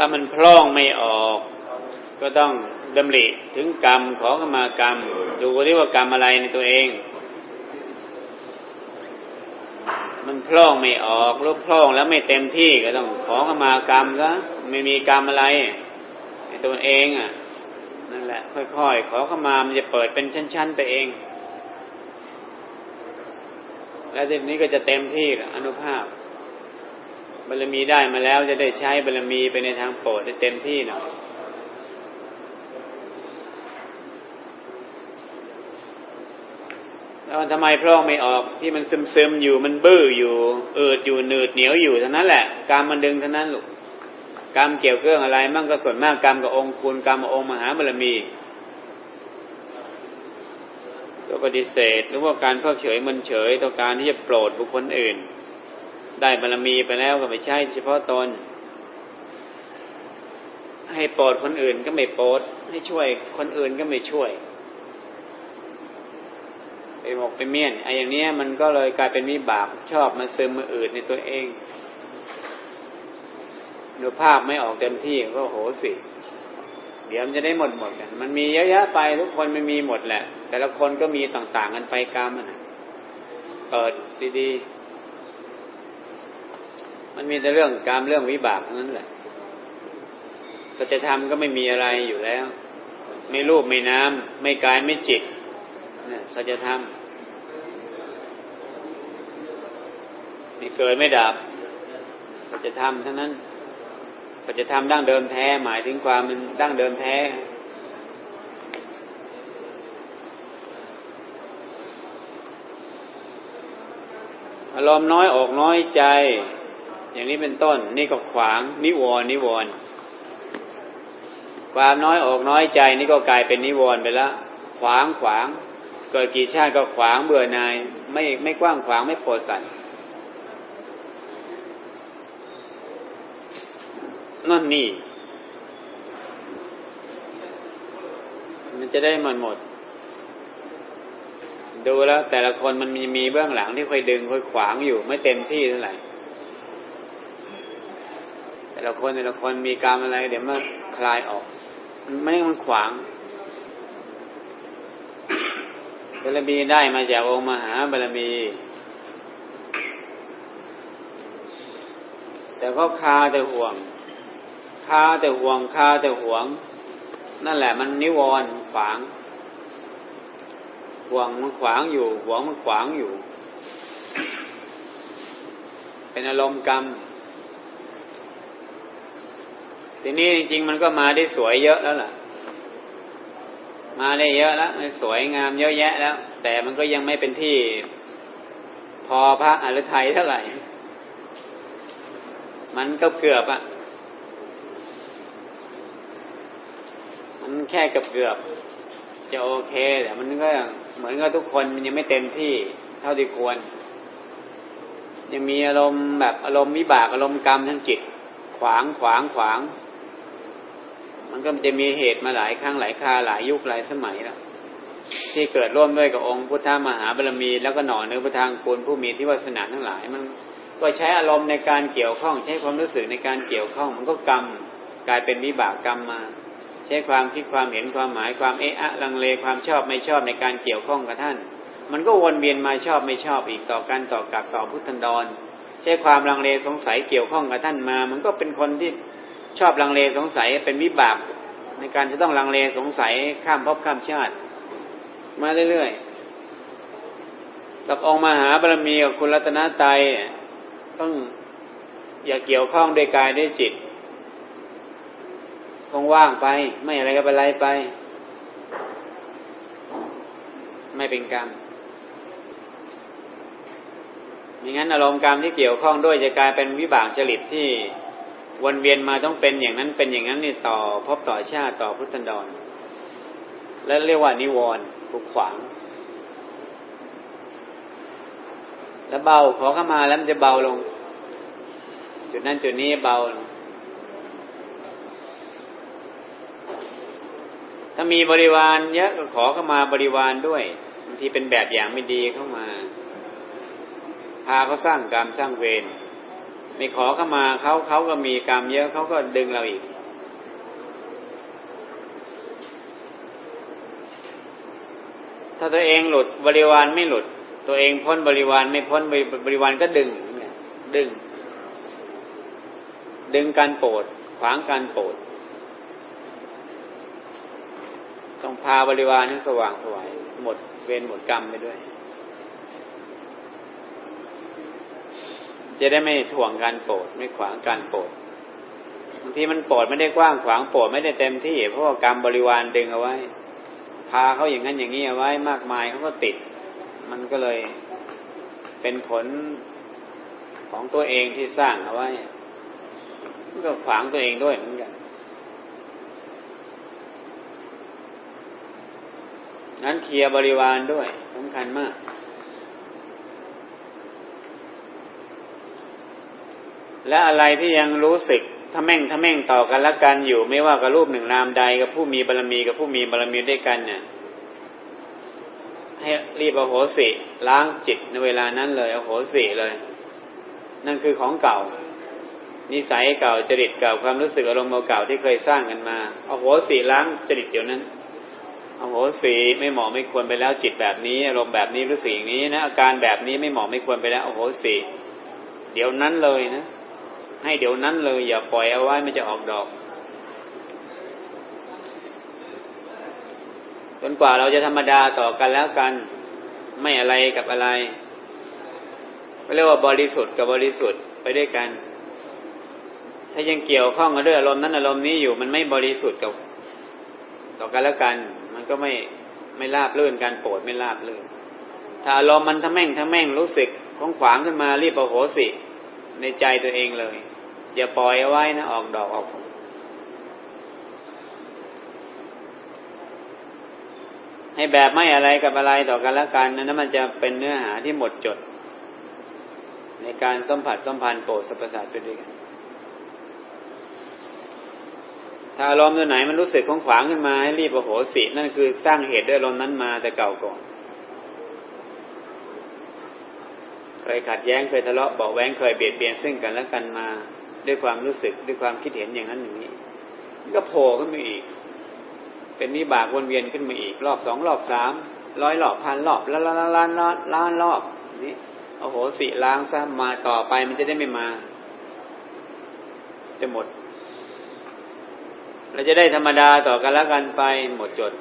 ถ้ามันพร่องไม่ออก ก็ต้องดำริถึงกรรมขอขมากรรม ดูที่ว่ากรรมอะไรในตัวเอง มันพร่องไม่ออกรูปพร่องแล้วไม่เต็มที่ก็ต้องขอขมากรรมซะไม่มีกรรมอะไรในตัวเองอะนั่นแหละ ค่อยๆ ขอขมามันจะเปิดเป็นชั้น ๆ ไปเอง แล้วทีนี้ก็จะเต็มที่อนุภาพ บารมีได้มาแล้วจะได้ใช้บารมีไปในทางโปรดได้เต็มที่หน่อยแล้วทำไมพร่องไม่ออกที่มันซึมซึมอยู่มันบื้ออยู่เอิดอยู่หนืดเหนียวอยู่เท่านั้นแหละกรรมมันดึงเท่านั้นลูกกรรมเกี่ยวเกื้องอะไร มั่งก็ส่วนมากกรรมกับองค์คุณกรรมกับองค์มหาบารมีก็ปฏิเสธหรือว่าการเพิกเฉยมันเฉยต่อการที่จะโปรดบุคคลอื่น ได้บารมีไปแล้วก็ไม่ใช่เฉพาะตน ให้โปรดคนอื่นก็ไม่โปรดให้ช่วยคนอื่นก็ไม่ช่วยไปบอกไปเมียนไอ้อย่างเนี้ยมันก็เลยกลายเป็นวิบากชอบมาซึมมาอื่นในตัวเองดูภาพไม่ออกเต็มที่ก็โหสิเดี๋ยวมันจะได้หมดหมดกัน มันมีเยอะแยะไปทุกคนมันมีหมดแหละ แต่ละคนก็มีต่างๆกันไปกรรมมันเปิดดีๆ มันมีแต่เรื่องกรรมเรื่องวิบากนั้นแหละสัจธรรมก็ไม่มีอะไรอยู่แล้ว ไม่รูปไม่น้ำไม่กายไม่จิตเนี่ยสัจธรรมไม่เกิดไม่ดับสัจธรรมทั้งนั้นสัจธรรมดั้งเดิมแท้ หมายถึงความมันดั้งเดิมแท้อารมณ์น้อยออกน้อยใจ อย่างนี้เป็นต้น นี่ก็ขวางนิวรณ์นิวรณ์ความน้อยอกน้อยใจนี่ก็กลายเป็นนิวรณ์ไปแล้วขวางขวางเกิดกี่ชาติก็ขวางเบื่อหน่าย ไม่ไม่กว้างขวางไม่โปรสันนั่นนี่ มันจะได้มันหมด ดูแล้ว แต่ละคนมันมีมีเบื้องหลังที่ค่อยดึงค่อยขวางอยู่ ไม่เต็มที่เท่าไหร่ แต่ละคนแต่ละคนมีกรรมอะไร เดี๋ยวมันคลายออกมันไม่ได้มันขวางบารมีได้มาจากองค์มหาบารมี แต่ก็คาแต่ห่วง คาแต่ห่วง คาแต่ห่วง นั่นแหละมันนิวรณ์ขวาง ห่วงมันขวางอยู่ ห่วงมันขวางอยู่ เป็นอารมณ์กรรม ทีนี้จริง ๆ มันก็มาได้สวยเยอะแล้วล่ะ มาได้เยอะแล้วสวยงามเยอะแยะแล้ว แต่มันก็ยังไม่เป็นที่พอพระอรไทยเท่าไหร่ มันก็เกือบอะมันแค่กับเกือบจะโอเคแต่มันก็เหมือนกับทุกคนมันยังไม่เต็มที่เท่าที่ควร ยังมีอารมณ์แบบอารมณ์วิบากอารมณ์กรรมทั้งจิต ขวางขวางขวาง มันก็จะมีเหตุมาหลายครั้งหลายคาหลายยุคหลายสมัยแล้วที่เกิดร่วมด้วยกับองค์พุทธมหาบารมี แล้วก็หน่อเนื้อพระทางคุณผู้มีที่วาสนาทั้งหลาย มันก็ใช้อารมณ์ในการเกี่ยวข้อง ใช้ความรู้สึกในการเกี่ยวข้อง มันก็กรรมกลายเป็นวิบากกรรมมา ใช้ความคิดความเห็นความหมายความเอะอะลังเลความชอบไม่ชอบในการเกี่ยวข้องกับท่าน มันก็วนเวียนมาชอบไม่ชอบอีกต่อกันต่อกลับต่อพุทธันดร ใช้ความลังเลสงสัยเกี่ยวข้องกับท่านมา มันก็เป็นคนที่ ชอบลังเลสงสัยเป็นวิบาก ในการจะต้องลังเลสงสัยข้ามภพข้ามชาติ มาเรื่อยๆกับองค์มหาบารมีกับคุณรัตนตรัยต้องอย่าเกี่ยวข้องด้วยกายด้วยจิตคงว่างไป ไม่อะไรก็เป็นไรไป ไม่เป็นกรรมอย่งนั้นอารมณ์กรรมที่เกี่ยวข้องด้วยจะกลายเป็นวิบากจริตที่ วนเวียนมาต้องเป็นอย่างนั้นเป็นอย่างนั้นนี่ต่อพบต่อชาติต่อพุทธันดร และเรียกว่านิวรณ์ผูกขวาง แล้วเบาขอเข้ามาแล้วมันจะเบาลง จุดนั้นจุดนี้เบา ถ้ามีบริวารเยอะก็ขอเข้ามาบริวารด้วยบางทีเป็นแบบอย่างไม่ดีเข้ามา พาเขาสร้างกรรมสร้างเวร ไม่ขอเข้ามาเขาเขาก็มีกรรมเยอะเขาก็ดึงเราอีก ถ้าตัวเองหลุดบริวารไม่หลุด ตัวเองพ้นบริวารไม่พ้นบริวารก็ดึงเนี่ยดึง ดึงการโปรดขวางการโปรดต้องพาบริวารให้นสว่างสวยหมดเวรหมดกรรมไปด้วย จะได้ไม่ถ่วงการโปรดไม่ขวางการโปรดบางทีมันโปรดไม่ได้กว้างขวางโปรดไม่ได้เต็มที่เพราะว่ากรรมบริวารดึงเอาไว้ พาเขาอย่างนั้นอย่างนี้เอาไว้มากมายเขาก็ติด มันก็เลยเป็นผลของตัวเองที่สร้างเอาไว้มันก็ขวางตัวเองด้วยเหมือนกันนั้นเคลียร์บริวารด้วยสำคัญมาก และอะไรที่ยังรู้สึกทะแม่งทะแม่งต่อกันและกันอยู่ ไม่ว่ากับรูปหนึ่งนามใดกับผู้มีบารรมีกับผู้มีบารรมีด้วยกันเนี่ยให้รีบอโหสิล้างจิตในเวลานั้นเลยอโหสิเลย นั่นคือของเก่า นิสัยเก่าจริตเก่าความรู้สึกอารมณ์เก่าที่เคยสร้างกันมาอโหสิล้างจริตเดี๋ยวนั้นอโหสิไม่เหมาะไม่ควรไปแล้วจิตแบบนี้อารมณ์แบบนี้รู้สึกอย่างนี้นะอาการแบบนี้ไม่เหมาะไม่ควรไปแล้วอโหสิเดี๋ยวนั้นเลยนะ ให้เดี๋ยวนั้นเลย อย่าปล่อยเอาไว้มันจะออกดอกจนกว่าเราจะธรรมดาต่อกันแล้วกัน ไม่อะไรกับอะไรเรียกว่าบริสุทธิ์กับบริสุทธิ์ไปด้วยกัน ถ้ายังเกี่ยวข้องกับด้วยอารมณ์นั้นอารมณ์นี้อยู่มันไม่บริสุทธิ์กับ ต่อกันแล้วกัน มันก็ไม่ไม่ราบลื่นการโปรดไม่ราบลื่นถ้าอารมณ์มันทั้งแม่งทั้งแม่งรู้สึกของขวางขึ้นมารีบเอโหสิ ในใจตัวเองเลย อย่าปล่อยไว้นะ ออกดอกออกผลให้แบบไม่อะไรกับอะไรต่อกันล้วกันนั้นมันจะเป็นเนื้อหาที่หมดจด ในการสัมผัสสัมพันธ์โปรดสรรพสัตว์ไปด้วยกัน ถ้าอารมณ์ตัวไหนมันรู้สึกของขวางขึ้นมาให้รีบโอโหสินั่นคือสร้างเหตุด้วยอารมณ์นั้นมาแต่เก่าก่อน เคยขัดแย้งเคยทะเลาะเบาแว้งเคยเบียดเบียนซึ่งกันและกันมาด้วยความรู้สึกด้วยความคิดเห็นอย่างนั้นอย่างนี้ก็โผล่ขึ้นมาอีก เป็นนิบากวนเวียนขึ้นมาอีก รอบสองรอบสามร้อยรอบพันรอบล้านล้านล้านล้านล้านรอบนี่โอ้โหสิล้างซะมาต่อไปมันจะได้ไม่มา จะหมด เราจะได้ธรรมดาต่อกันแล้วกันไปหมดจด